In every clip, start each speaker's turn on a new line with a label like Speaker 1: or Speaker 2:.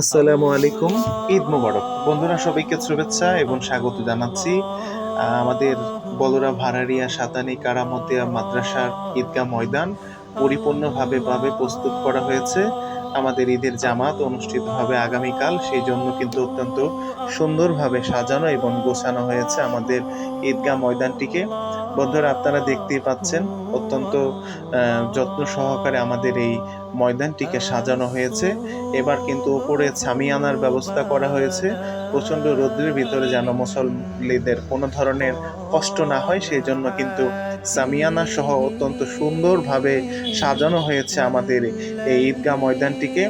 Speaker 1: আসসালামু আলাইকুম। ঈদ মোবারক। বন্ধুরা, সবাইকে শুভেচ্ছা এবং স্বাগত জানাচ্ছি। আমাদের বলরা ভাড়ারিয়া সাতানি কারামতিয়া মাদ্রাসার ঈদগাহ ময়দান পরিপূর্ণভাবে ভাবে প্রস্তুত করা হয়েছে। আমাদের ঈদের জামাত অনুষ্ঠিত হবে আগামীকাল। সেই জন্য কিন্তু অত্যন্ত সুন্দরভাবে সাজানো এবং গোছানো হয়েছে আমাদের ঈদগাহ ময়দানটিকে। বন্ধুরা, আপনারা দেখতেই পাচ্ছেন অত্যন্ত যত্ন সহকারে আমাদের এই ময়দানটিকে সাজানো হয়েছে। এবার কিন্তু উপরে ছামিয়ানার ব্যবস্থা করা হয়েছে। প্রচণ্ড রোদ্রের ভিতরে যেন মুসল্লিদের কোনো ধরনের কষ্ট না হয়, সেই জন্য কিন্তু সামিয়ানা সহ অত্যন্ত সুন্দরভাবে সাজানো হয়েছে আমাদের এই ঈদগাহ ময়দানটিকে।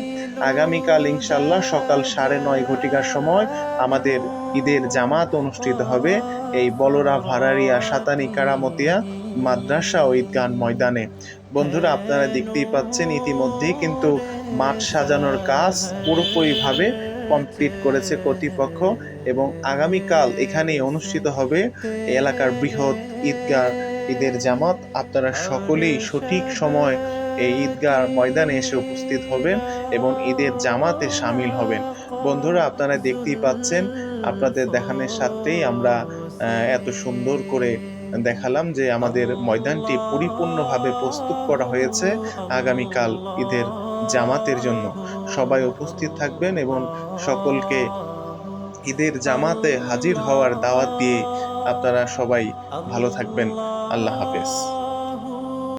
Speaker 1: আগামীকাল ইনশাল্লাহ সকাল সাড়ে নয় ঘটিকার সময় আমাদের ঈদের জামাত অনুষ্ঠিত হবে এই বলরা ভাড়ারিয়া সাতানি কারামতিয়া মাদ্রাসা ও ঈদগান ময়দানে। বন্ধুরা, আপনারা দেখতেই পাচ্ছেন ইতিমধ্যেই কিন্তু মাঠ সাজানোর কাজ পুরোপুরিভাবে কমপ্লিট করেছে কর্তৃপক্ষ এবং আগামীকাল এখানে অনুষ্ঠিত হবে এলাকার বৃহৎ ঈদগাহ ঈদের জামাত। আপনারা সকলেই সঠিক সময় এই ঈদগাহ ময়দানে এসে উপস্থিত হবেন এবং ঈদের জামাতে সামিল হবেন। বন্ধুরা, আপনারা দেখতেই পাচ্ছেন, আপনাদের দেখানোর সাথেই আমরা এত সুন্দর করে দেখালাম যে আমাদের ময়দানটি পরিপূর্ণভাবে প্রস্তুত করা হয়েছে আগামীকাল ঈদের জামাতের জন্য। সবাই উপস্থিত থাকবেন এবং সকলকে ঈদের জামাতে হাজির হওয়ার দাওয়াত দিয়ে আপনারা সবাই ভালো থাকবেন। আল্লাহ হাফেজ।